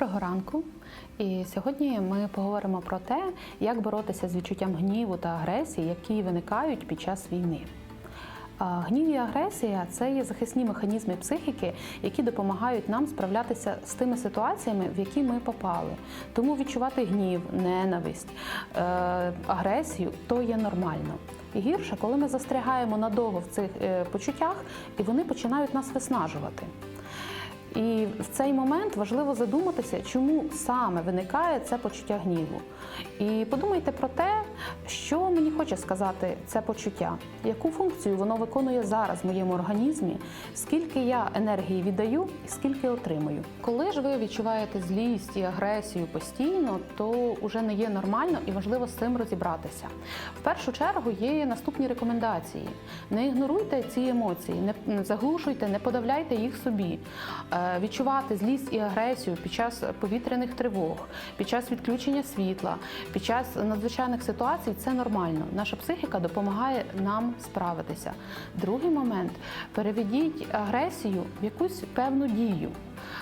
Доброго ранку. І сьогодні ми поговоримо про те, як боротися з відчуттям гніву та агресії, які виникають під час війни. Гнів і агресія це є захисні механізми психіки, які допомагають нам справлятися з тими ситуаціями, в які ми попали. Тому відчувати гнів, ненависть, е, агресію то є нормально. І гірше, коли ми застрягаємо надовго в цих е, почуттях, і вони починають нас виснажувати. І в цей момент важливо задуматися, чому саме виникає це почуття гніву. І подумайте про те, що мені хоче сказати це почуття, яку функцію воно виконує зараз в моєму організмі, скільки я енергії віддаю і скільки отримую. Коли ж ви відчуваєте злість і агресію постійно, то вже не є нормально і важливо з цим розібратися. В першу чергу є наступні рекомендації: не ігноруйте ці емоції, не- заглушуйте, не подавляйте їх собі. Е, Відчувати злість і агресію під час повітряних тривог, під час відключення світла, під час надзвичайних ситуацій це нормально. Наша психіка допомагає нам справитися. Другий момент переведіть агресію в якусь певну дію.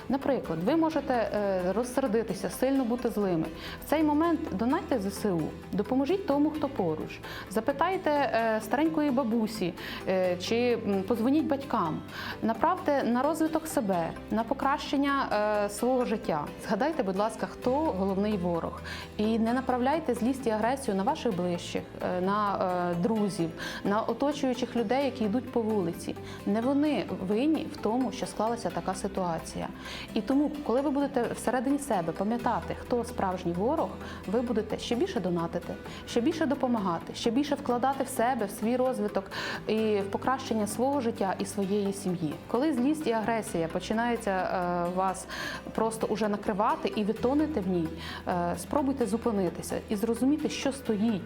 Наприклад, ви можете е, розсердитися, сильно бути злими. В цей момент донайте ЗСУ, допоможіть тому, хто поруч. Запитайте е, старенької бабусі е, чи позвоніть батькам. Направте на розвиток себе, на покращення свого життя. Згадайте, будь ласка, хто головний ворог. І не направляйте злість і агресію на ваших ближчих, на друзів, на оточуючих людей, які йдуть по вулиці. Не вони винні в тому, що склалася така ситуація. І тому, коли ви будете всередині себе пам'ятати, хто справжній ворог, ви будете ще більше донатити, ще більше допомагати, ще більше вкладати в себе, в свій розвиток і в покращення свого життя і своєї сім'ї. Коли злість і агресія починаються е, вас просто уже накривати і ви тонете в ній, е, спробуйте зупинитися і зрозуміти, що стоїть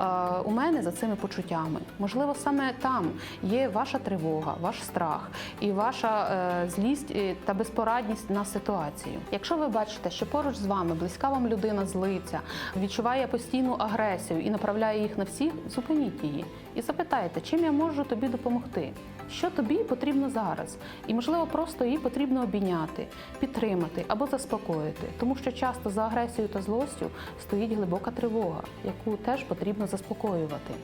е, у мене за цими почуттями. Можливо, саме там є ваша тривога, ваш страх і ваша злість та безпорадність на ситуацію. Якщо ви бачите, що поруч з вами близька вам людина злиться, відчуває постійну агресію і направляє їх на всіх, зупиніть її і запитайте, чим я можу тобі допомогти. Що тобі потрібно зараз? І можливо, просто її потрібно обійняти, підтримати або заспокоїти, тому що часто за агресією та злостю стоїть глибока тривога, яку теж потрібно заспокоювати.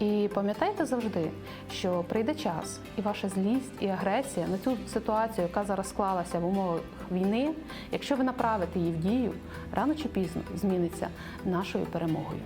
І пам'ятайте завжди, що прийде час, і ваша злість і агресія на цю ситуацію, яка зараз склалася в умовах війни, якщо ви направите її в дію, рано чи пізно зміниться нашою перемогою.